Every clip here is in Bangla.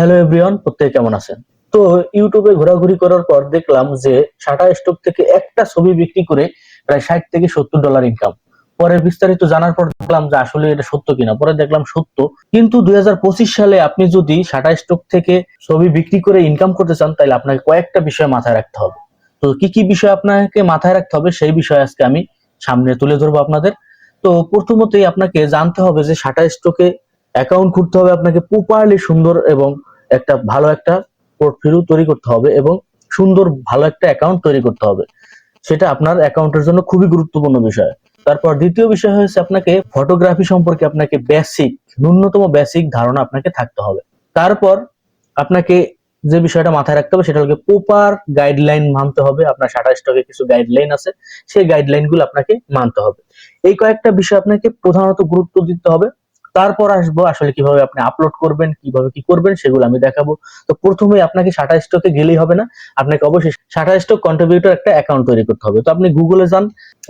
হ্যালো এভরিওয়ান প্রত্যেকে কেমন আছেন? তো ইউটিউবে ঘোরাঘুরি করার পর দেখলাম যে সাটা স্টক থেকে একটা ছবি বিক্রি করে প্রায় ষাট থেকে সত্তর ডলার ইনকাম পরে বিস্তারিত জানার পর দেখলাম যে আসলে এটা সত্য কিনা। পরে দেখলাম সত্য। কিন্তু দুই সালে আপনি যদি সাটা স্টক থেকে ছবি বিক্রি করে ইনকাম করতে চান, তাহলে আপনাকে কয়েকটা বিষয় মাথায় রাখতে হবে। তো কি কি বিষয় আপনাকে মাথায় রাখতে হবে, সেই বিষয়ে আজকে আমি সামনে তুলে ধরবো আপনাদের। তো প্রথমতেই আপনাকে জানতে হবে যে সাটা স্টকে অ্যাকাউন্ট খুলতে হবে আপনাকে প্রপারলি সুন্দর এবং একটা ভালো একটা পোর্টফোলিও তৈরি করতে হবে এবং সুন্দর ভালো একটা অ্যাকাউন্ট তৈরি করতে হবে। সেটা আপনার অ্যাকাউন্টের জন্য খুবই গুরুত্বপূর্ণ বিষয়। তারপর দ্বিতীয় বিষয় হচ্ছে আপনাকে ফটোগ্রাফি সম্পর্কে আপনাকে বেসিক ন্যূনতম বেসিক ধারণা আপনাকে থাকতে হবে। তারপর আপনাকে যে বিষয়টা মাথায় রাখতে হবে সেটা হলো প্রপার গাইডলাইন মানতে হবে। আপনার শাটার স্টকে কিছু গাইডলাইন আছে, সেই গাইডলাইনগুলো আপনাকে মানতে হবে। এই কয়েকটা বিষয় আপনাকে প্রধানত গুরুত্ব দিতে হবে। তারপর আসব আসলে কীভাবে আপনি আপলোড করবেন, কীভাবে কি করবেন সেগুলো আমি দেখাবো। তো প্রথমে আপনাকে শাটার স্টকে গেলেই হবে না। আপনাকে অবশ্যই শাটার স্টক কন্ট্রিবিউটর একটা অ্যাকাউন্ট তৈরি করতে হবে। তো আপনি গুগলে যান,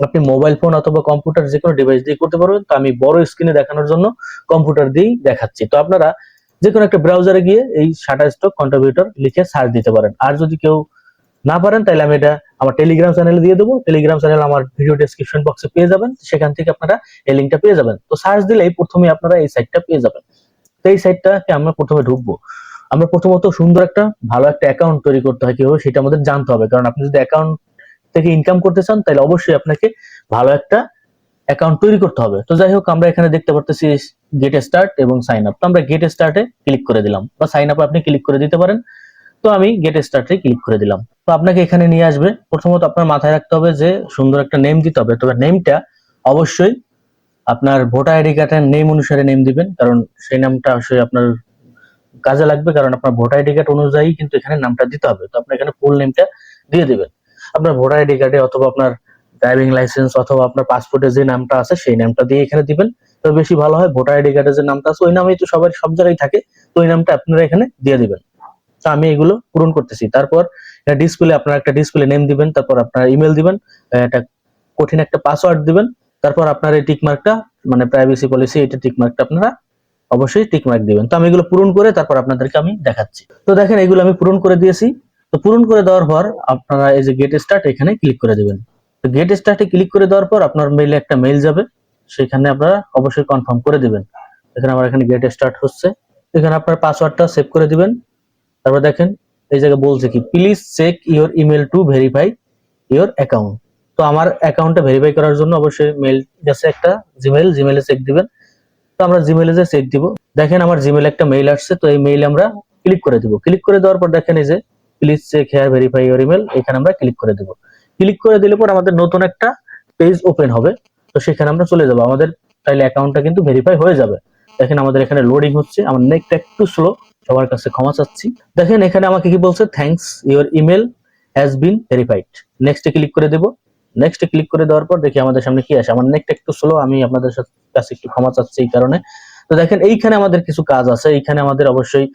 আপনি মোবাইল ফোন অথবা কম্পিউটার যে কোনো ডিভাইস দিয়ে করতে পারবেন। তো আমি বড় স্ক্রিনে দেখানোর জন্য কম্পিউটার দিয়েই দেখাচ্ছি। তো আপনারা যে কোনো একটা ব্রাউজারে গিয়ে এই শাটার স্টক কন্ট্রিবিউটর লিখে সার্চ দিতে পারেন। আর যদি কেউ না পারেন, তাহলে আমি এটা আমার টেলিগ্রাম চ্যানেলে দিয়ে দেবো। টেলিগ্রাম চ্যানেল আমার ভিডিও ডেসক্রিপশন বক্সে পেয়ে যাবেন। সেখান থেকে আপনারা এই লিঙ্কটা পেয়ে যাবেন। তো সার্চ দিলেই প্রথমে আপনারা এই সাইটটা পেয়ে যাবেন। তো এই সাইটটাকে আমরা প্রথমে ঢুকবো। আমরা প্রথমত সুন্দর একটা ভালো একটা অ্যাকাউন্ট তৈরি করতে হয় কীভাবে, সেটা আমাদের জানতে হবে। কারণ আপনি যদি অ্যাকাউন্ট থেকে ইনকাম করতে চান, তাহলে অবশ্যই আপনাকে ভালো একটা অ্যাকাউন্ট তৈরি করতে হবে। তো যাই হোক, আমরা এখানে দেখতে পারতেছি গেট স্টার্ট এবং সাইন আপ তো আমরা গেট স্টার্টে ক্লিক করে দিলাম। বা সাইন আপ আপনি ক্লিক করে দিতে পারেন। তো আমি গেট স্টার্টে ক্লিক করে দিলাম। তো আপনাকে এখানে নিয়ে আসবে। প্রথমত আপনার মাথায় রাখতে হবে যে সুন্দর একটা নেম দিতে হবে। তবে নেমটা অবশ্যই আপনার ভোটার আইডি কার্ডের নেম অনুসারে নেম দিবেন। কারণ সেই নামটা অবশ্যই আপনার কাজে লাগবে। কারণ আপনার ভোটার আইডি কার্ড অনুযায়ী কিন্তু এখানে নামটা দিতে হবে। তো আপনি এখানে ফুল নেমটা দিয়ে দিবেন। আপনার ভোটার আইডি কার্ডে অথবা আপনার ড্রাইভিং লাইসেন্স অথবা আপনার পাসপোর্টে যে নামটা আছে, সেই নামটা দিয়ে এখানে দিবেন। তো বেশি ভালো হয় ভোটার আইডি কার্ডে যে নামটা আছে, ওই নামেই তো সবার, সব জায়গায় থাকে। তো ওই নামটা আপনারা এখানে দিয়ে দিবেন। তো আমি এগুলো পূরণ করতেছি। তারপর ডিসপ্লে আপনার একটা ডিসপ্লে নেম দিবেন, তারপর আপনার ইমেল দিবেন একটা কঠিন একটা পাসওয়ার্ড দিবেন, তারপর আপনার এই টিকমার্কটা মানে প্রাইভেসি পলিসি এটা টিকমার্কটা আপনারা অবশ্যই টিকমার্ক দিবেন। তো আমি এগুলো পূরণ করে তারপর আপনাদেরকে আমি দেখাচ্ছি। তো দেখেন এগুলো আমি পূরণ করে দিয়েছি। তো পূরণ করে দেওয়ার পর আপনারা এই যে গেট স্টার্ট এখানে ক্লিক করে দিবেন। তো গেট স্টার্টে ক্লিক করে দেওয়ার পর আপনার মেইলে একটা মেইল যাবে, সেখানে আপনারা অবশ্যই কনফার্ম করে দিবেন। এখানে আমার এখানে গেট স্টার্ট হচ্ছে। এখানে আপনার পাসওয়ার্ডটা সেভ করে দিবেন। তারপর দেখেন, এই জায়গায় বলছে কি please check your email to verify your account তো আমার অ্যাকাউন্টটা ভেরিফাই করার জন্য অবশ্যই মেল গেছে একটা জিমেল জিমেলে চেক দিবেন। তো আমরা জিমেলে যে চেক দিব, দেখেন আমার জিমেলে একটা মেইল আসছে, তো এই মেইল আমরা ক্লিক করে দিব। ক্লিক করে দেওয়ার পর দেখেন এই যে please check here verify your email এখানে আমরা ক্লিক করে দিব। ক্লিক করে দিলে পর আমাদের নতুন একটা পেজ ওপেন হবে, তো সেখানে আমরা চলে যাব। আমাদের তাইলে অ্যাকাউন্টটা কিন্তু ভেরিফাই হয়ে যাবে। দেখেন আমাদের এখানে লোডিং হচ্ছে। আমার নেটটা একটু স্লো সবার কাছে ক্ষমা চাচ্ছি। দেখেন এখানে আমাকে কি বলছে? Thanks your email has been verified নেক্সটে ক্লিক করে দেব। নেক্সটে ক্লিক করে দেওয়ার পর দেখি আমাদের সামনে কি আসে। আমার নেটটা একটু স্লো আমি আপনাদের কাছে একটু ক্ষমা চাচ্ছি এই কারণে। তো দেখেন এইখানে আমাদের কিছু কাজ আছে। এইখানে আমাদের অবশ্যই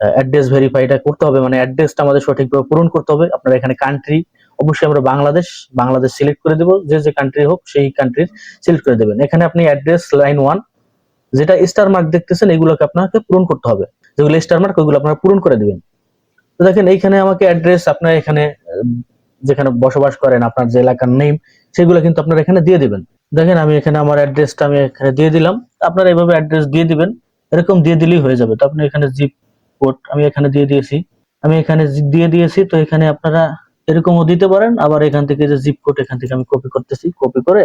অ্যাড্রেস ভেরিফাইটা করতে হবে। মানে অ্যাড্রেসটা আমাদের সঠিকভাবে পূরণ করতে হবে। আপনারা এখানে কান্ট্রি অবশ্যই আমরা বাংলাদেশ বাংলাদেশ সিলেক্ট করে দেব। যে যে কান্ট্রি হোক, সেই কান্ট্রির সিলেক্ট করে দেবেন। এখানে আপনি অ্যাড্রেস লাইন ওয়ান যেটা স্টার মার্ক দেখতেছেন, এগুলোকে আপনাকে পূরণ করতে হবে। যেগুলো স্টার মার্ক ওইগুলো আপনারা পূরণ করে দিবেন। তো দেখেন, এইখানে আমাকে অ্যাড্রেস আপনার এখানে যেখানে বসবাস করেন, আপনার যে এলাকার নেম সেগুলো কিন্তু আপনারা এখানে দিয়ে দিবেন। দেখেন, আমি এখানে আমার অ্যাড্রেসটা আমি এখানে দিয়ে দিলাম। আপনারা এইভাবে অ্যাড্রেস দিয়ে দিবেন, এরকম দিয়ে দিলেই হয়ে যাবে। তো আপনি এখানে জিপ কোড আমি এখানে দিয়ে দিয়েছি। আমি এখানে দিয়ে দিয়েছি, তো এখানে আপনারা এরকমও দিতে পারেন। আবার এখান থেকে যে জিপ কোড এখান থেকে আমি কপি করতেছি। কপি করে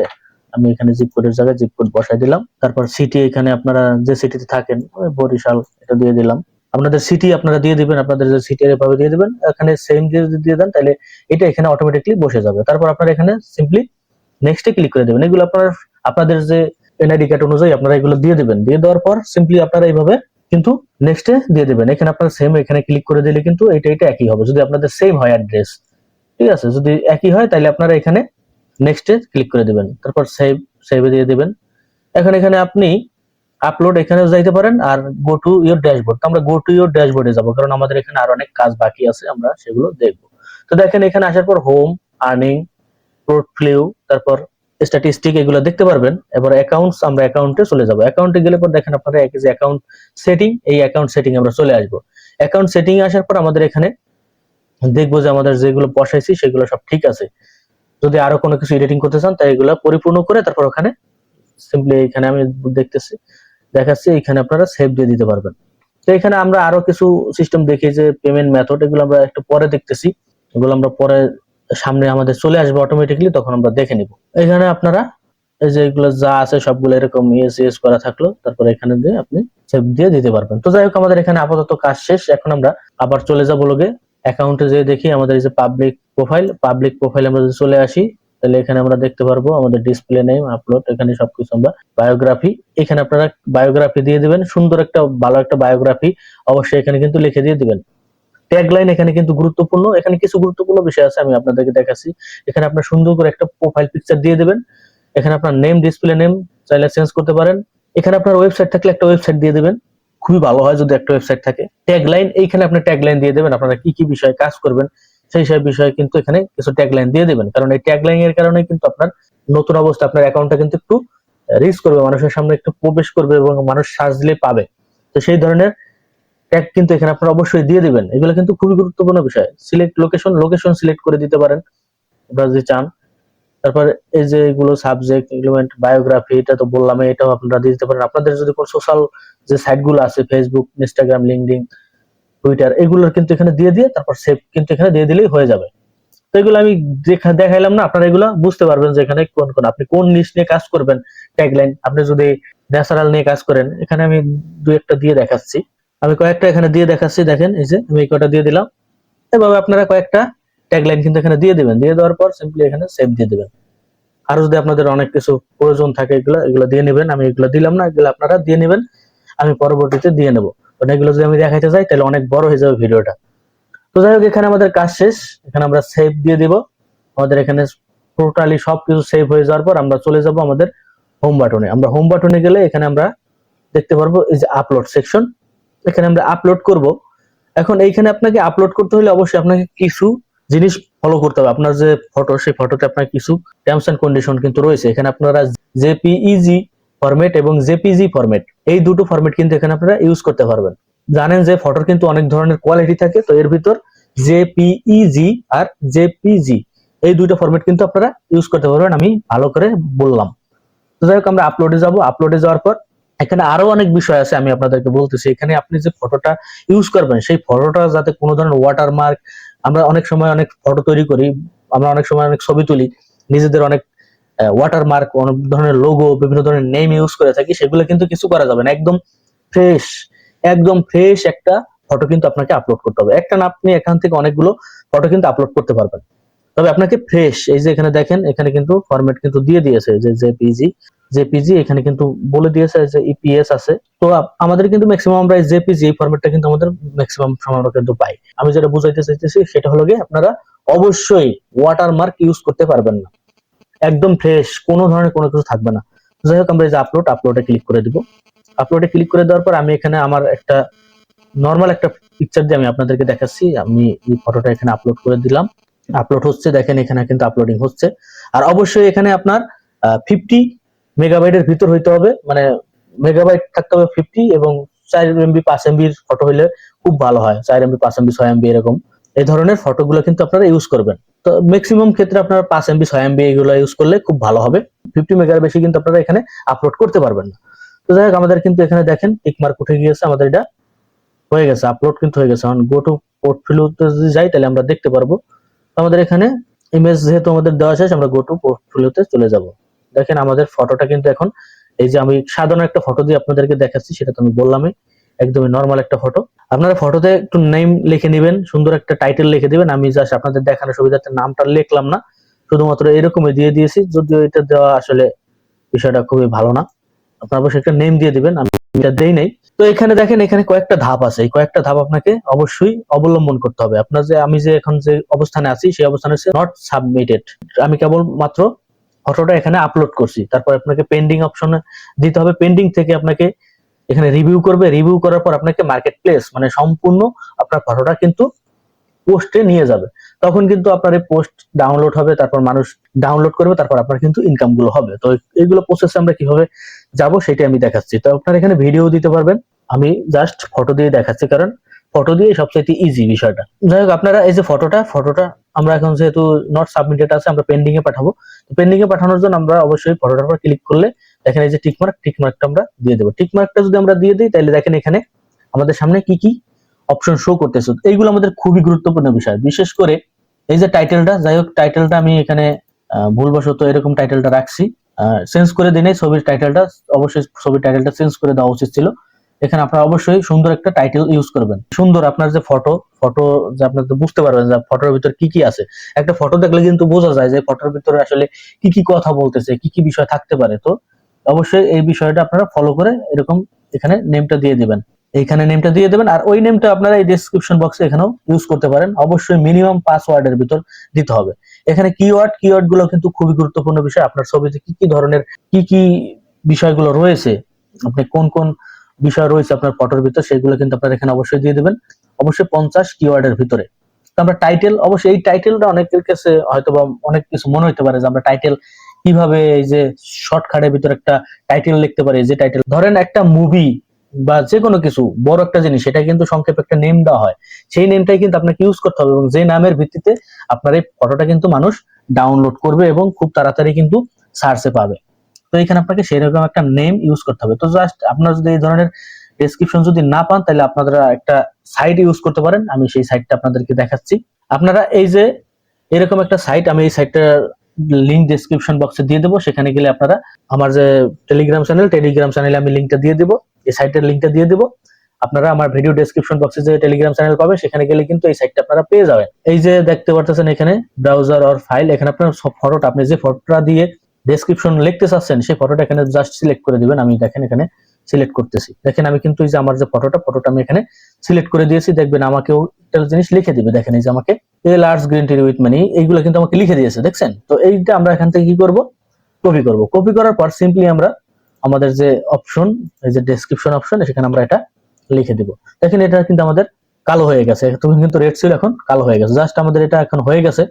আমি এখানে জিপ কোডের জায়গায় জিপ কোড বসাই দিলাম। তারপর সিটি এখানে আপনারা যে সিটিতে থাকেন বরিশাল এটা দিয়ে দিলাম। আপনাদের সিটি আপনারা দিয়ে দিবেন, আপনাদের যে সিটি এভাবে দিয়ে দিবেন, এখানে সেম যদি দিয়ে দেন, তাহলে এটা এখানে অটোমেটিকলি বসে যাবে। তারপর আপনারা এখানে সিম্পলি নেক্সটে ক্লিক করে দেবেন। এগুলো আপনার, আপনাদের যে এনআইডি কার্ড অনুযায়ী আপনারা এগুলো দিয়ে দিবেন। দিয়ে দেওয়ার পর সিম্পলি আপনারা এইভাবে কিন্তু নেক্সটে দিয়ে দিবেন। এখানে আপনার সেম এখানে ক্লিক করে দিলে কিন্তু এটা এটা একই হবে। যদি আপনাদের সেম হয় অ্যাড্রেস ঠিক আছে? যদি একই হয়, তাহলে আপনারা এখানে নেক্সটে ক্লিক করে দিবেন। তারপর সেভ সেভে দিয়ে দিবেন। এখন এখানে আপনি আপলোড এখানেও যাইতে পারেন আর গো টু ইওর ড্যাশবোর্ড আমরা গো টু ইওর ড্যাশবোর্ডে যাব, কারণ আমাদের এখানে আর অনেক কাজ বাকি আছে, আমরা সেগুলো দেখব। তো দেখেন এখানে আসার পর হোম আর্নিং পোর্টফোলিও তারপর স্ট্যাটিস্টিক এগুলো দেখতে পারবেন। এবার অ্যাকাউন্টস আমরা অ্যাকাউন্টে চলে যাব। অ্যাকাউন্টে গেলে পর দেখেন আপনারা এক যে অ্যাকাউন্ট সেটিং এই অ্যাকাউন্ট সেটিং আমরা চলে আসব। অ্যাকাউন্ট সেটিং আসার পর আমাদের এখানে দেখব যে আমাদের যেগুলো বসাইছি, সেগুলো সব ঠিক আছে। যদি আরও কোনো কিছু এডিটিং করতে চান, তাই এগুলো পরিপূর্ণ করে তারপর ওখানে সিম্পলি এখানে আমি দেখতেছি। দেখাচ্ছি এখানে আপনারা সেভ দিয়ে দিতে পারবেন। তো এখানে আমরা আরও কিছু সিস্টেম দেখি যে পেমেন্ট মেথড এগুলো আমরা একটু পরে দেখতেছি। এগুলো আমরা পরে সামনে আমাদের চলে আসবে অটোমেটিকলি তখন আমরা দেখে নিব। এখানে আপনারা এই যে এগুলো যা আছে সবগুলো এরকম ইয়েস ইয়েস করা থাকল, তারপরে এখানে দিয়ে আপনি সেভ দিয়ে দিতে পারবেন। তো যাই হোক, আমাদের এখানে আপাতত কাজ শেষ। এখন আমরা আবার চলে যাব লোকে অ্যাকাউন্টে যে দেখি আমাদের এই যে পাবলিক প্রোফাইল পাবলিক প্রোফাইল আমরা যদি চলে আসি, তাহলে এখানে আমরা দেখতে পারব আমাদের ডিসপ্লে নেম আপলোড এখানে সবকিছু আমরা বায়োগ্রাফি এখানে আপনারা বায়োগ্রাফি দিয়ে দিবেন, সুন্দর একটা, ভালো একটা বায়োগ্রাফি অবশ্যই এখানে কিন্তু লিখে দিয়ে দিবেন। ট্যাগলাইন এখানে কিন্তু গুরুত্বপূর্ণ, এখানে কিছু গুরুত্বপূর্ণ বিষয় আছে, আমি আপনাদেরকে দেখাচ্ছি। এখানে আপনার সুন্দর করে একটা প্রোফাইল পিকচার দিয়ে দিবেন। এখানে আপনার নেম ডিসপ্লে নেম চাইলে চেঞ্জ করতে পারেন। এখানে আপনার ওয়েবসাইট থাকলে একটা ওয়েবসাইট দিয়ে দিবেন। খুবই ভালো হয় যদি একটা ওয়েবসাইট থাকে। ট্যাগলাইন এইখানে আপনি ট্যাগলাইন দিয়ে দেবেন, আপনারা কি কি বিষয়ে কাজ করবেন সেই সব বিষয়ে কিন্তু এখানে কিছু ট্যাগলাইন দিয়ে দেবেন। কারণ এই ট্যাগলাইন এর কারণে কিন্তু আপনার নতুন অবস্থা, আপনার অ্যাকাউন্টটা কিন্তু একটু রিস্ক করবে, মানুষের সামনে একটু প্রবেশ করবে এবং মানুষ দিলে পাবে। তো সেই ধরনের ট্যাগ কিন্তু এখানে আপনারা অবশ্যই দিয়ে দিবেন। এগুলো কিন্তু খুবই গুরুত্বপূর্ণ বিষয়। সিলেক্ট লোকেশন লোকেশন সিলেক্ট করে দিতে পারেন, আপনারা যদি চান। তারপর এই যে এগুলো সাবজেক্ট এলিমেন্ট বায়োগ্রাফি এটা তো বললাম এটাও আপনারা দিতে পারেন। আপনাদের যদি কোনো সোশ্যাল যে সাইটগুলো আছে ফেসবুক ইনস্টাগ্রাম লিঙ্কডিন টুইটার এগুলোর কিন্তু এখানে দিয়ে দিয়ে তারপর সেভ কিন্তু এখানে দিয়ে দিলেই হয়ে যাবে। তো এগুলো আমি দেখা- দেখাইলাম না, আপনারা এগুলো বুঝতে পারবেন যে এখানে কোন কোন, আপনি কোন নিশ নিয়ে কাজ করবেন ট্যাগলাইন আপনি যদি ন্যাচারাল নিয়ে কাজ করেন, এখানে আমি দু একটা দিয়ে দেখাচ্ছি। আমি কয়েকটা এখানে দিয়ে দেখাচ্ছি, দেখেন এই যে, আমি কটা দিয়ে দিলাম। এভাবে আপনারা কয়েকটা ট্যাগলাইন কিন্তু এখানে দিয়ে দিবেন। দিয়ে দেওয়ার পর সিম্পলি এখানে সেভ দিয়ে দিবেন। আর যদি আপনাদের অনেক কিছু প্রয়োজন থাকে, এগুলো এগুলো দিয়ে নেবেন। আমি এগুলো দিলাম না, এগুলো আপনারা দিয়ে নেবেন। আমি পরবর্তীতে দিয়ে নেব। এগুলো যদি আমি দেখাইতে যাই, তাহলে অনেক বড় হয়ে যাবে ভিডিওটা। তো যাই হোক, এখানে আমাদের কাজ শেষ। এখানে আমরা সেভ দিয়ে দিব। আমাদের এখানে টোটালি সবকিছু সেভ হয়ে যাওয়ার পর আমরা চলে যাব আমাদের হোম বাটনে আমরা হোম বাটনে গেলে এখানে আমরা দেখতে পারব এই যে আপলোড সেকশন এখানে আমরা আপলোড করব। এখন এইখানে আপনাকে আপলোড করতে হলে অবশ্যই আপনাকে কিছু জিনিস ফলো করতে হবে। আপনার যে ফটো সেই ফটোতে আপনার কিছু টার্মস এন্ড কন্ডিশন কিন্তু রয়েছে। এখানে আপনারা জেপিইজি ফরম্যাট এবং জেপিজি ফরম্যাট এই দুটো ফরম্যাট কিন্তু এখানে আপনারা ইউজ করতে পারবেন। জানেন যে ফটোর কিন্তু অনেক ধরনের কোয়ালিটি থাকে, তো এর ভিতর জেপিইজি আর জেপিজি এই দুটো ফরম্যাট কিন্তু আপনারা ইউজ করতে পারবেন, আমি ভালো করে বললাম। তো যাই হোক, আমরা আপলোডে যাব। আপলোডে যাওয়ার পর এখানে আরও অনেক বিষয় আছে, আমি আপনাদেরকে বলতেছি। এখানে আপনি যে ফটোটা ইউজ করবেন, সেই ফটোটা যাতে কোনো ধরনের ওয়াটারমার্ক আমরা অনেক সময় অনেক ফটো তৈরি করি, আমরা অনেক সময় অনেক ছবি তুলি, নিজেদের অনেক ওয়াটারমার্ক অনেক ধরনের লোগো বিভিন্ন ধরনের নেম ইউজ করে থাকি, সেগুলো কিন্তু কিছু করা যাবে না। একদম ফ্রেশ একদম ফ্রেশ একটা ফটো কিন্তু আপনাকে আপলোড করতে হবে। একটা না, আপনি এখান থেকে অনেকগুলো ফটো কিন্তু আপলোড করতে পারবেন। তবে আপনাকে ফ্রেশ এই যে এখানে দেখেন, এখানে কিন্তু ফরম্যাট কিন্তু দিয়ে দিয়েছে যে জেপিজি জেপিজি এখানে কিন্তু বলে দিয়েছে যে ইপিএস আছে। তো আমাদের কিন্তু ম্যাক্সিমাম আমরা জেপিজি এই ফরম্যাটটা কিন্তু আমাদের ম্যাক্সিমাম সময় আমরা কিন্তু পাই। আমি যেটা বুঝাইতে চাইতেছি, সেটা হলো গিয়ে আপনারা অবশ্যই ওয়াটারমার্ক ইউজ করতে পারবেন না। একদম ফ্রেশ কোনো ধরনের কোনো কিছু থাকবে না। যাই হোক, আমরা এই যে আপলোড আপলোডে ক্লিক করে দিব। আপলোডে ক্লিক করে দেওয়ার পর আমি এখানে আমার একটা নর্মাল একটা পিকচার দিয়ে আমি আপনাদেরকে দেখাচ্ছি। আমি এই ফটোটা এখানে আপলোড করে দিলাম। আপলোড হচ্ছে, দেখেন এখানে কিন্তু আপলোডিং হচ্ছে। আর অবশ্যই এখানে আপনার ফিফটি মেগাবাইটের ভিতর হইতে হবে। মানে মেগাবাইট থাকতে হবে ফিফটি এবং চার এমবি পাঁচ এমবির ফটো হইলে খুব ভালো হয়। চার এমবি পাঁচ এমবি ছয় এমবি এরকম। এই ধরনের ফটোগুলো কিন্তু আপনারা ইউজ করবেন। তো ম্যাক্সিমাম ক্ষেত্রে আপনারা পাঁচ এমবি ছয় এমবি এগুলো ইউজ করলে খুব ভালো হবে। ফিফটি মেগার বেশি কিন্তু আপনারা এখানে আপলোড করতে পারবেন না। তো যাই হোক, আমাদের কিন্তু এখানে দেখেন টিক মার্ক উঠে গিয়েছে, আমাদের এটা হয়ে গেছে আপলোড কিন্তু হয়ে গেছে। গো টু পোর্টফোলিওতে যদি যাই, তাহলে আমরা দেখতে পারব। আমাদের এখানে ইমেজ যেহেতু আমাদের দেওয়া শেষ, আমরা গো টু পোর্টফোলিওতে চলে যাব। দেখেন আমাদের ফটোটা কিন্তু এখন, এই যে আমি সাধারণ একটা ফটো দিয়ে আপনাদেরকে দেখাচ্ছি, সেটা তো আমি বললামই। একদমই নর্মাল একটা ফটো আপনারা ফটোতে একটু নেম লিখে নেবেন, সুন্দর একটা টাইটেল লিখে দিবেন। আমি জাস্ট আপনাদের দেখানোর সুবিধার্থে নামটা লিখলাম না। শুধুমাত্র এরকমই দিয়ে দিয়েছি, যদিও এটা দেওয়া আসলে বিষয়টা খুবই ভালো না। আপনারা অবশ্যই একটা নেম দিয়ে দিবেন, আমি এটা দেই নাই। তো এখানে দেখেন, এখানে কয়েকটা ধাপ আছে। এই কয়েকটা ধাপ আপনাকে অবশ্যই অবলম্বন করতে হবে। আপনার যে, আমি যে এখন যে অবস্থানে আছি, সেই অবস্থানে হচ্ছে নট সাবমিটেড আমি কেবল মাত্র ফটোটা এখানে আপলোড করছি। তারপর আপনাকে পেন্ডিং অপশনে দিতে হবে। পেন্ডিং থেকে আপনাকে এখানে রিভিউ করবে রিভিউ করার পর আপনাকে মার্কেট প্লেস মানে সম্পূর্ণ আপনার ফটোটা কিন্তু পোস্টে নিয়ে যাবে। তখন কিন্তু আপনার এই পোস্ট ডাউনলোড হবে, তারপর মানুষ ডাউনলোড করবে, তারপর আপনার কিন্তু ইনকামগুলো হবে। তো এইগুলো প্রসেসে আমরা কীভাবে যাব সেটা আমি দেখাচ্ছি। তো আপনার এখানে ভিডিও দিতে পারবেন। আমি জাস্ট ফটো দিয়ে দেখাচ্ছি, কারণ ফটো দিয়ে সবচেয়ে ইজি বিষয়টা। যাই হোক, আপনারা এই যে ফটোটা ফটোটা আমরা এখন যেহেতু নট সাবমিটেড আছে, আমরা পেন্ডিং এ পাঠাবো। পেন্ডিং এ পাঠানোর জন্য আমরা অবশ্যই ফটোটার উপর ক্লিক করলে দেখেন এই যে টিক মার্ক টিক মার্কটা আমরা দিয়ে দেবো। টিক মার্কটা যদি আমরা দিয়ে দিই তাহলে দেখেন এখানে আমাদের সামনে কি কি অপশন শো করতেছে। এইগুলো আমাদের খুবই গুরুত্বপূর্ণ বিষয়। বিশেষ করে এই যে টাইটেলটা যাই হোক টাইটেলটা আমি এখানে ভুলবশত এরকম টাইটেলটা রাখছি। চেঞ্জ করে দিনে ছবির টাইটেলটা অবশ্যই ছবির টাইটেলটা চেঞ্জ করে দেওয়া উচিত ছিল। এখানে আপনারা অবশ্যই সুন্দর একটা টাইটেল ইউজ করবেন। সুন্দর আপনার যে ফটো ফটো যে আপনার তো বুঝতে পারবেন যে ফটোর ভিতরে কি কি আছে। একটা ফটো দেখলে কিন্তু বোঝা যায় যে ফটোর ভিতরে আসলে কি কি কথা বলতেছে, কি কি বিষয় থাকতে পারে। তো অবশ্যই এই বিষয়টা আপনারা ফলো করে এরকম এখানে নেমটা দিয়ে দিবেন। এইখানে নেমটা দিয়ে দেবেন আর ওই নেমটা আপনারা এই ডেসক্রিপশন বক্সে এখানেও ইউজ করতে পারেন। অবশ্যই মিনিমাম পাসওয়ার্ডের ভিতর দিতে হবে। এখানে কিওয়ার্ড কিওয়ার্ডগুলো কিন্তু খুবই গুরুত্বপূর্ণ বিষয়। আপনার ছবিতে কি কি ধরনের, কি কি বিষয়গুলো রয়েছে, আপনি কোন কোন বিষয় রয়েছে আপনার ফটোর ভিতর, সেগুলো কিন্তু আপনারা এখানে অবশ্যই দিয়ে দেবেন। অবশ্যই পঞ্চাশ কিওয়ার্ডের ভিতরে। আমরা টাইটেল অবশ্যই এই টাইটেলটা অনেকের কাছে হয়তো বা অনেক কিছু মনে হতে পারে যে আমরা টাইটেল কীভাবে এই যে শর্টকাটের ভিতর একটা টাইটেল লিখতে পারি যে টাইটেল ধরেন একটা মুভি বা যে কোনো কিছু, বড় একটা জিনিস, সেটা কিন্তু সংক্ষেপে একটা নেম দেওয়া হয়। সেই নেমটাই কিন্তু আপনাকে ইউজ করতে হবে এবং যে নামের ভিত্তিতে আপনার এই ফটোটা কিন্তু মানুষ ডাউনলোড করবে এবং খুব তাড়াতাড়ি কিন্তু সার্চে পাবে। তো এখানে আপনাকে সেরকম একটা নেম ইউজ করতে হবে। তো জাস্ট আপনার যদি এই ধরনের ডেসক্রিপশন যদি না পান, তাহলে আপনারা একটা সাইট ইউজ করতে পারেন। আমি সেই সাইটটা আপনাদেরকে দেখাচ্ছি। আপনারা এই যে এরকম একটা সাইট আমি এই সাইটটার লিংক ডেসক্রিপশন বক্সে দিয়ে দেবো। সেখানে গেলে আপনারা আমার যে টেলিগ্রাম চ্যানেল টেলিগ্রাম চ্যানেলে আমি লিংকটা দিয়ে দেবো। এই সাইটের লিংকটা দিয়ে দেবো। আপনারা আমার ভিডিও ডেসক্রিপশন বক্সে যে টেলিগ্রাম চ্যানেল পাবে, সেখানে গেলে কিন্তু এই সাইটটা আপনারা পেয়ে যাবেন। এই যে দেখতে পারতেছেন এখানে ব্রাউজার অর ফাইল এখানে আপনার ফটোটা আপনি যে ফটোটা দিয়ে ডেসক্রিপশন লিখতে চাচ্ছেন, সেই ফটোটা এখানে জাস্ট সিলেক্ট করে দিবেন। আমি দেখেন এখানে সিলেক্ট করতেছি। দেখেন আমি কিন্তু এই যে আমার যে ফটোটা ফটোটা আমি এখানে সিলেক্ট করে দিয়েছি। দেখবেন আমাকেও একটা জিনিস লিখে দিবে। দেখেন এই যে আমাকে large green tea with money এইগুলো কিন্তু আমাকে লিখে দিয়েছে, দেখছেন? তো এইটা আমরা এখান থেকে কি করব? কপি করব। কপি করার পর সিম্পলি আমরা আমাদের যে অপশন এই যে ডেসক্রিপশন অপশন সেখানে আমরা এটা লিখে দিব। দেখেন এটা কিন্তু আমাদের কালো হয়ে গেছে। তখন কিন্তু রেড ছিল এখন, কালো হয়ে গেছে। জাস্ট আমাদের এটা এখন হয়ে গেছে।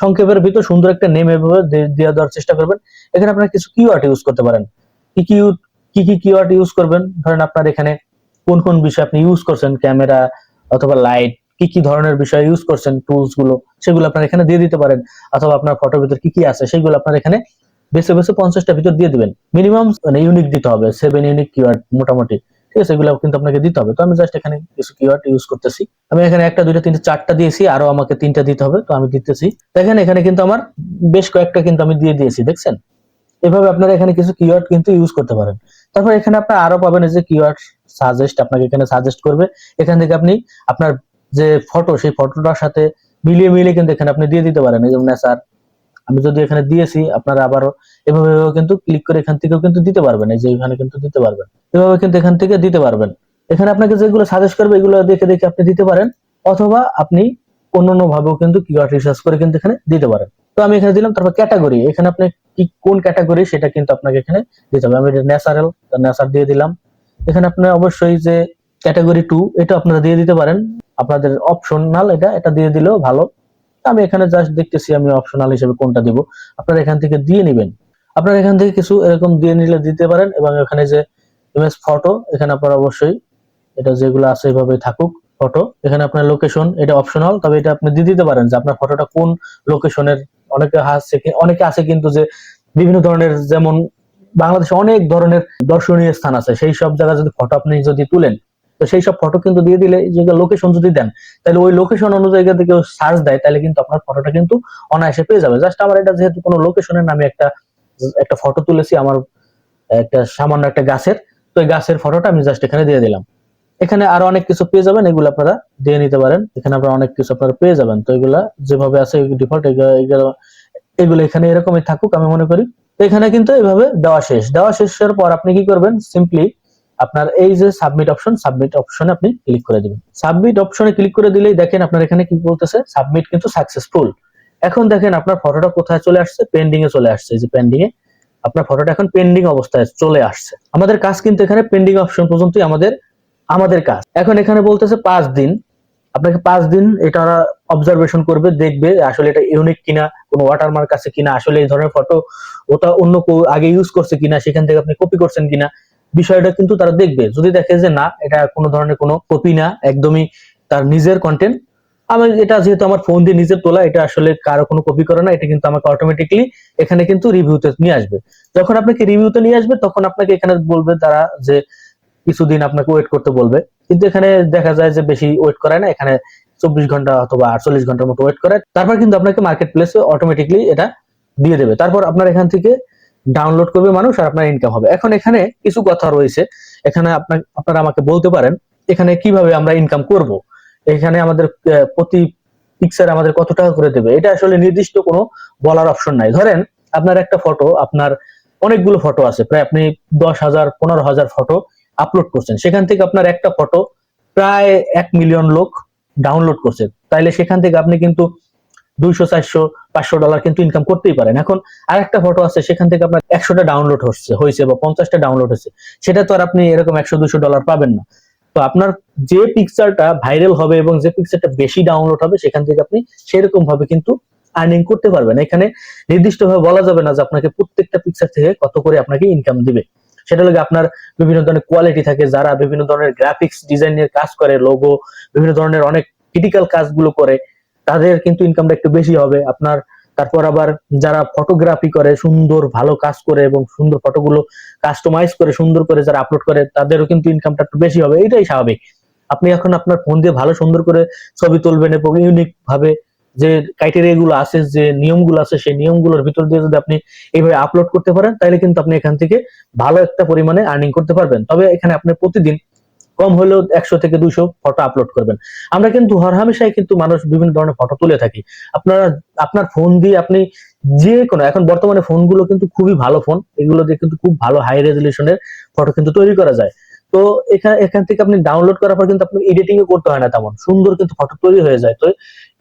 সংক্ষেপের ভিতর সুন্দর একটা নেম এভাবে দিয়ে- দেওয়ার চেষ্টা করবেন। এখানে আপনারা কিছু কিওয়ার্ড ইউজ করতে পারেন। কি কি কি কি কিওয়ার্ড ইউজ করবেন? ধরেন আপনার এখানে কোন কোন বিষয় আপনি ইউজ করছেন? ক্যামেরা অথবা লাইট কি কি ধরনের বিষয় ইউজ করছেন? টুলসগুলো, সেগুলো আপনার এখানে দিয়ে দিতে পারেন। অথবা আপনার ফটোর ভিতর কি কি আছে? সেগুলো আপনার এখানে বেছে বেছে পঞ্চাশটা ভিতর দিয়ে দিবেন। মিনিমাম মানে ইউনিক দিতে হবে। সেভেন ইউনিক কিওয়ার্ড মোটামুটি। ঠিক আছে? এগুলো কিন্তু আপনাকে দিতে হবে। তো আমি জাস্ট এখানে কিছু কিওয়ার্ড ইউজ করতেছি। আমি এখানে একটা, দুইটা, তিনটা, চারটা দিয়েছি। আরও আমাকে তিনটা দিতে হবে। তো আমি দিতেছি। দেখেন, এখানে কিন্তু আমার বেশ কয়েকটা কিন্তু আমি দিয়ে দিয়েছি। দেখছেন? এভাবে আপনারা এখানে কিছু কিওয়ার্ড কিন্তু ইউজ করতে পারেন। তারপর এখানে আপনার আরও পাবেন যে কিওয়ার্ড সাজেস্ট আপনাকে এখানে সাজেস্ট করবে। এখান থেকে আপনি আপনার যে ফটো সেই ফটোটার সাথে মিলিয়ে মিলিয়ে কিন্তু এখানে আপনি দিয়ে দিতে পারেন। যেমন স্যার আমি যদি এখানে দিয়েছি, আপনারা আবারও এভাবে কিন্তু ক্লিক করে এখান থেকেও কিন্তু দিতে পারবেন। এই যে এখানে কিন্তু দিতে পারবেন। এভাবে কিন্তু এখান থেকে দিতে পারবেন। এখানে আপনাকে যেগুলো সাজেস্ট করবে, এগুলো দেখে দেখে আপনি দিতে পারেন। অথবা আপনি অন্য ভাবেও কিন্তু কিওয়ার্ড রিসার্চ করে কিন্তু এখানে দিতে পারেন। তো আমি এখানে দিলাম, তারপর ক্যাটাগরি এখানে আপনি কি, কোন ক্যাটাগরি সেটা কিন্তু আপনাকে এখানে দিতে হবে। আমি ন্যাচারাল ন্যাচার দিয়ে দিলাম। এখানে আপনি অবশ্যই যে ক্যাটাগরি টু এটা আপনারা দিয়ে দিতে পারেন। আপনাদের অপশনাল এটা এটা দিয়ে দিলেও ভালো। আমি এখানে জাস্ট দেখতেছি আমি অপশনাল হিসেবে কোনটা দিব। আপনারা এখান থেকে দিয়ে নেবেন। আপনারা এখান থেকে কিছু এরকম দিয়ে নিলে দিতে পারেন এবং এখানে যে ইমেজ ফটো এখানে আপনারা অবশ্যই এটা যেগুলো আছে এভাবে থাকুক ফটো এখানে আপনার লোকেশন এটা অপশনাল তবে এটা আপনি দিয়ে দিতে পারেন যে আপনার ফটোটা কোন লোকেশনের অনেকে আছে অনেকে আছে কিন্তু যে বিভিন্ন ধরনের যেমন বাংলাদেশে অনেক ধরনের দর্শনীয় স্থান আছে, সেই সব জায়গা যদি ফটো আপনি যদি তুলেন, তো সেই সব ফটো কিন্তু দিয়ে দিলে লোকেশন যদি দেন, তাহলে ওই লোকেশন অনুযায়ী যদি কেউ সার্চ দেয়, তাহলে কিন্তু আপনার ফটোটা কিন্তু অনায়াসে পেয়ে যাবে। জাস্ট আমার এটা যেহেতু কোনো লোকেশনের নামে একটা একটা ফটো তুলেছি, আমার একটা সামান্য একটা গাছের, তো এই গাছের ফটোটা আমি জাস্ট এখানে দিয়ে দিলাম। এখানে আরও অনেক কিছু পেয়ে যাবেন, এগুলো আপনারা দিয়ে নিতে পারেন। এখানে আপনারা অনেক কিছু আপনারা পেয়ে যাবেন। তো এগুলা যেভাবে আছে ডিফল্ট এগুলো এখানে এরকমই থাকুক আমি মনে করি। তো এখানে কিন্তু এভাবে দেওয়া শেষ। দেওয়া শেষের পর আপনি কি করবেন? সিম্পলি আপনার এই যে সাবমিট অপশন সাবমিট অপশনে আপনি ক্লিক করে দিবেন। সাবমিট অপশনে ক্লিক করে দিলেই দেখেন আপনার এখানে কি বলতেছে? সাবমিট কিন্তু সাকসেসফুল এখন দেখেন আপনার ফটোটা কোথায় চলে আসছে? পেন্ডিং এ চলে আসছে। এই যে পেন্ডিং এ আপনার ফটোটা এখন পেন্ডিং অবস্থায় চলে আসছে। আমাদের কাজ কিন্তু এখানে পেন্ডিং অপশন পর্যন্তই আমাদের আমাদের কাজ। এখন এখানে বলতেছে পাঁচ দিন। আপনাকে পাঁচ দিন এটা অবজারভেশন করবে, দেখবে আসলে এটা ইউনিক কিনা, কোনো ওয়াটারমার্ক আছে কিনা, আসলে এই ধরনের ফটো ওটা অন্য আগে ইউজ করছে কিনা, সেখান থেকে আপনি কপি করছেন কিনা, বিষয়টা কিন্তু তারা দেখবে। যদি দেখে যে না, এটা কোনো ধরনের কোনো কপি না, একদমই তার নিজের কন্টেন্ট আমি এটা যেহেতু আমার ফোন দিয়ে নিজের তোলা, এটা আসলে কারও কোনো কপি করে না, এটা কিন্তু আমাকে অটোমেটিকলি এখানে কিন্তু রিভিউতে নিয়ে আসবে। যখন আপনাকে রিভিউতে নিয়ে আসবে, তখন আপনাকে এখানে বলবে তারা যে কিছুদিন আপনাকে ওয়েট করতে বলবে। কিন্তু এখানে দেখা যায় যে বেশি ওয়েট করায় না, এখানে চব্বিশ ঘণ্টা অথবা আটচল্লিশ ঘণ্টার মতো ওয়েট করে। তারপর কিন্তু আপনাকে মার্কেট প্লেসে অটোমেটিকলি এটা দিয়ে দেবে। তারপর আপনার এখান থেকে ডাউনলোড করবে মানুষ আর আপনার ইনকাম হবে। এখন এখানে কিছু কথা রয়েছে। এখানে আপনার, আপনারা আমাকে বলতে পারেন, এখানে কীভাবে আমরা ইনকাম করব? এখানে আমাদের প্রতি পিকচার আমাদের কত টাকা করে দেবে? এটা আসলে নির্দিষ্ট কোনো বলার অপশন নাই। ধরেন, আপনার একটা ফটো আপনার অনেকগুলো ফটো আছে। প্রায় আপনি দশ হাজার, পনেরো হাজার ফটো আপলোড করছেন। সেখান থেকে আপনার একটা ফটো প্রায় এক মিলিয়ন লোক ডাউনলোড করছে। তাইলে সেখান থেকে আপনি কিন্তু দুইশো, চারশো, পাঁচশো ডলার কিন্তু ইনকাম করতেই পারেন। এখন আরেকটা ফটো আছে, সেখান থেকে আপনার একশোটা ডাউনলোড হচ্ছে, হয়েছে বা পঞ্চাশটা ডাউনলোড হচ্ছে সেটা তো আর আপনি এরকম একশো দুশো ডলার পাবেন না। তো আপনার যে পিকচারটা ভাইরাল হবে এবং যে পিকচারটা বেশি ডাউনলোড হবে, সেখান থেকে আপনি সেরকম ভাবে কিন্তু আর্নিং করতে পারবেন। এখানে নির্দিষ্ট ভাবে বলা যাবে না যে আপনাকে প্রত্যেকটা পিকচার থেকে কত করে আপনাকে ইনকাম দিবে। সেটা লাগে আপনার বিভিন্ন ধরনের কোয়ালিটি থাকে, যারা বিভিন্ন ধরনের গ্রাফিক্স ডিজাইনের কাজ করে লোগো বিভিন্ন ধরনের অনেক ক্রিটিক্যাল কাজগুলো করে, তাদের কিন্তু ইনকামটা একটু বেশি হবে। আপনার, তারপর আবার যারা ফটোগ্রাফি করে, সুন্দর ভালো কাজ করে এবং সুন্দর ফটোগুলো কাস্টমাইজ করে, সুন্দর করে যারা আপলোড করে, তাদেরও কিন্তু ইনকামটা একটু বেশি হবে। এটাই স্বাভাবিক। আপনি এখন আপনার ফোন দিয়ে ভালো সুন্দর করে ছবি তুলবেন এবং ইউনিক ভাবে যে ক্রাইটেরিয়া গুলো আছে, যে নিয়মগুলো আছে, সেই নিয়মগুলোর ভিতর দিয়ে যদি আপনি এইভাবে আপলোড করতে পারেন, তাহলে কিন্তু আপনি এখান থেকে ভালো একটা পরিমাণে আর্নিং করতে পারবেন। তবে এখানে আপনি প্রতিদিন কম হলেও একশো থেকে দুইশো ফটো আপলোড করবেন। আমরা কিন্তু হরহামেশাই কিন্তু মানুষ বিভিন্ন ধরনের ফটো তুলে থাকি। আপনারা, আপনার ফোন দিয়ে আপনি যে কোনো, এখন বর্তমানে ফোনগুলো কিন্তু খুবই ভালো ফোন এগুলো দিয়ে কিন্তু খুব ভালো হাই রেজলিউশনের ফটো কিন্তু তৈরি করা যায়। তো এখানে এখান থেকে আপনি ডাউনলোড করার পর কিন্তু আপনি এডিটিং করতে হয় না তেমন, সুন্দর কিন্তু ফটো তৈরি হয়ে যায়। তো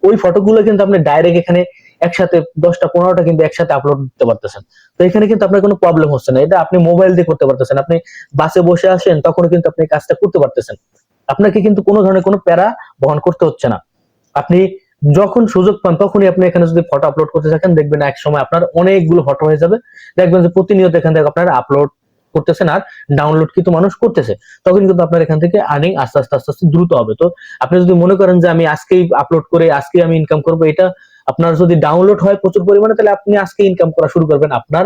ওই ফটোগুলো কিন্তু আপনি ডাইরেক্ট এখানে একসাথে দশটা, পনেরোটা কিন্তু একসাথে আপলোড দিতে পারতেছেন। তো এখানে কিন্তু আপনার কোনো প্রবলেম হচ্ছে না। এটা আপনি মোবাইল দিয়ে করতে পারতেছেন। আপনি বাসে বসে আসেন, তখনও কিন্তু আপনি কাজটা করতে পারতেছেন। আপনাকে কিন্তু কোনো ধরনের কোনো প্যারা বহন করতে হচ্ছে না। আপনি যখন সুযোগ পান, তখনই আপনি এখানে যদি ফটো আপলোড করতে থাকেন, দেখবেন এক সময় আপনার অনেকগুলো ফটো হয়ে যাবে। দেখবেন যে প্রতিনিয়ত এখান থেকে আপনার আপলোড করতেছেন আর ডাউনলোড কিন্তু মানুষ করতেছে, তখন কিন্তু আপনার এখান থেকে আর্নিং আস্তে আস্তে আস্তে আস্তে দ্রুত হবে। তো আপনি যদি মনে করেন যে আমি আজকেই আপলোড করে, আজকেই আমি ইনকাম করব, এটা আপনার যদি ডাউনলোড হয় প্রচুর পরিমাণে, তাহলে আপনি আজকে ইনকাম করা শুরু করবেন। আপনার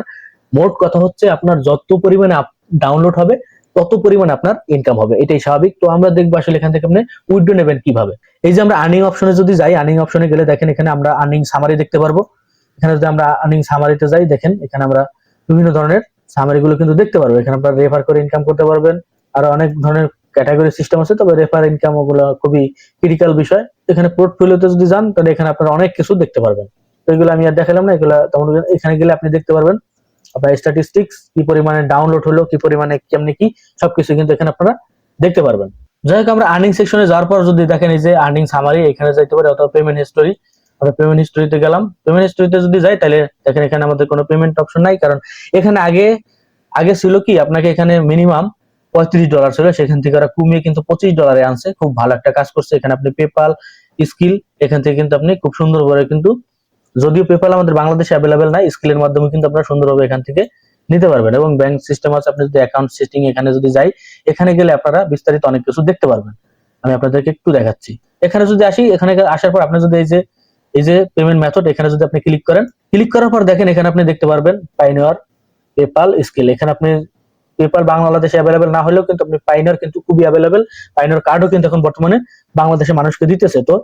মোট কথা হচ্ছে আপনার যত পরিমাণে ডাউনলোড হবে, তত পরিমাণে আপনার ইনকাম হবে। এটাই স্বাভাবিক। তো আমরা দেখব আসলে এখান থেকে আপনি উইড্রো নেবেন কীভাবে। এই যে আমরা আর্নিং অপশনে যদি যাই আর্নিং অপশনে গেলে দেখেন এখানে আমরা আর্নিং সামারি দেখতে পারব। এখানে যদি আমরা আর্নিং সামারিতে যাই, দেখেন এখানে আমরা বিভিন্ন ধরনের সামারি গুলো কিন্তু দেখতে পারব। এখানে আপনারা রেফার করে ইনকাম করতে পারবেন। আর অনেক ধরনের ক্যাটাগরি সিস্টেম আছে, তবে রেফার ইনকাম ওগুলো খুবই ক্রিটিক্যাল বিষয়। এখানে পোর্টফোলিওতে যদি যান, তাহলে এখানে আপনারা অনেক কিছু দেখতে পারবেন। তো এগুলো আমি আর দেখালাম না, এগুলো তখন এখানে গেলে আপনি দেখতে পারবেন। আপনার স্ট্যাটিস্টিক্স কি পরিমাণে ডাউনলোড হলো, কি পরিমাণে কেমনি কি, সবকিছু কিন্তু এখানে আপনারা দেখতে পারবেন। যাই হোক, আমরা আর্নিং সেকশনে যাওয়ার পর যদি দেখেন এই যে আর্নিং সামারি এখানে যাইতে পারি অথবা পেমেন্ট হিস্টোরি আমরা পেমেন্ট হিস্টোরিতে গেলাম। পেমেন্ট হিস্টোরিতে যদি যাই, তাহলে দেখেন এখানে আমাদের কোনো পেমেন্ট অপশন নাই, কারণ এখানে আগে আগে ছিল কি, আপনাকে এখানে মিনিমাম পঁয়ত্রিশ ডলার ছিল, সেখান থেকে ওরা কমিয়ে কিন্তু পঁচিশ ডলারে আনছে। খুব ভালো একটা কাজ করছে। এখানে আপনি পেপাল স্কিল এখান থেকে কিন্তু আপনি খুব সুন্দর করে কিন্তু, যদিও পেপাল আমাদের বাংলাদেশে অ্যাভেলেবেল নাই স্কিলের মাধ্যমে কিন্তু আপনারা সুন্দরভাবে এখান থেকে নিতে পারবেন। এবং ব্যাংক সিস্টেম আছে, আপনি যদি অ্যাকাউন্ট সেটিং এখানে যদি যাই, এখানে গেলে আপনারা বিস্তারিত অনেক কিছু দেখতে পারবেন। আমি আপনাদেরকে একটু দেখাচ্ছি। এখানে যদি আসি, এখানে আসার পর আপনি যদি এই যে এই যে পেমেন্ট মেথড এখানে যদি আপনি ক্লিক করেন ক্লিক করার পর দেখেন এখানে আপনি দেখতে পারবেন পাইনিয়ার পেপাল স্কিল এখানে আপনি পেপাল বাংলাদেশে অ্যাভেলেবেল না হলেও কিন্তু আপনি পাইনিয়ার কিন্তু খুবই অ্যাভেলেবেল পাইনিয়ার কার্ডও কিন্তু এখন বর্তমানে বাংলাদেশের মানুষকে দিতেছে। তো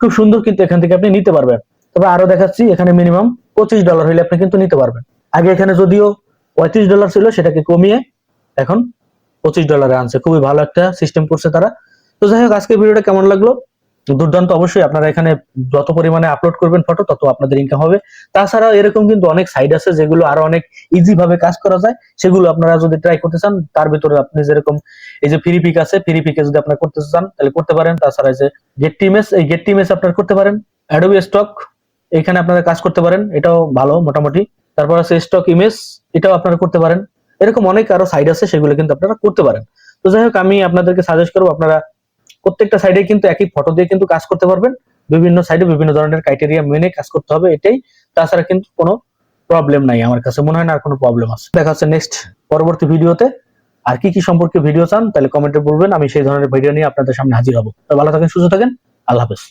খুব সুন্দর কিন্তু এখান থেকে আপনি নিতে পারবেন। তবে আরও দেখাচ্ছি, এখানে মিনিমাম পঁচিশ ডলার হলে আপনি কিন্তু নিতে পারবেন। আগে এখানে যদিও পঁয়ত্রিশ ডলার ছিল, সেটাকে কমিয়ে এখন পঁচিশ ডলারে আনছে। খুবই ভালো একটা সিস্টেম করছে তারা। তো যাই হোক আজকে ভিডিওটা কেমন লাগল? দুর্দান্ত অবশ্যই আপনারা এখানে যত পরিমাণে আপলোড করবেন ফটো তত আপনাদের ইনকাম হবে। তাছাড়াও এরকম কিন্তু অনেক সাইড আছে যেগুলো আরও অনেক ইজি ভাবে কাজ করা যায়। সেগুলো আপনারা যদি ট্রাই করতে চান, তার ভিতরে আপনি যেরকম এই যে ফ্রি পিক আছে ফ্রি পিকে যদি আপনারা করতে চান, তাহলে করতে পারেন। তাছাড়া যে গেট টিমেস এই গেট টিমেস আপনারা করতে পারেন। অ্যাডোবি স্টক এখানে আপনারা কাজ করতে পারেন। এটাও ভালো, মোটামুটি। তারপর আছে স্টক ইমেজ এটাও আপনারা করতে পারেন। এরকম অনেক আরও সাইড আছে, সেগুলো কিন্তু আপনারা করতে পারেন। তো যাই হোক, আমি আপনাদেরকে সাজেস্ট করব, আপনারা প্রত্যেকটা সাইডে কিন্তু একই ফটো দিয়ে কিন্তু কাজ করতে পারবেন। বিভিন্ন সাইডে বিভিন্ন ধরনের ক্রাইটেরিয়া মেনে কাজ করতে হবে, এটাই। তাছাড়া কিন্তু কোনো প্রবলেম নাই, আমার কাছে মনে হয় না আর কোনো প্রবলেম আছে। দেখা হচ্ছে নেক্সট পরবর্তী ভিডিওতে। আর কি কি সম্পর্কে ভিডিও চান, তাহলে কমেন্টে বলবেন, আমি সেই ধরনের ভিডিও নিয়ে আপনাদের সামনে হাজির হব। ভালো থাকেন, সুস্থ থাকেন, আল্লাহ হাফেজ।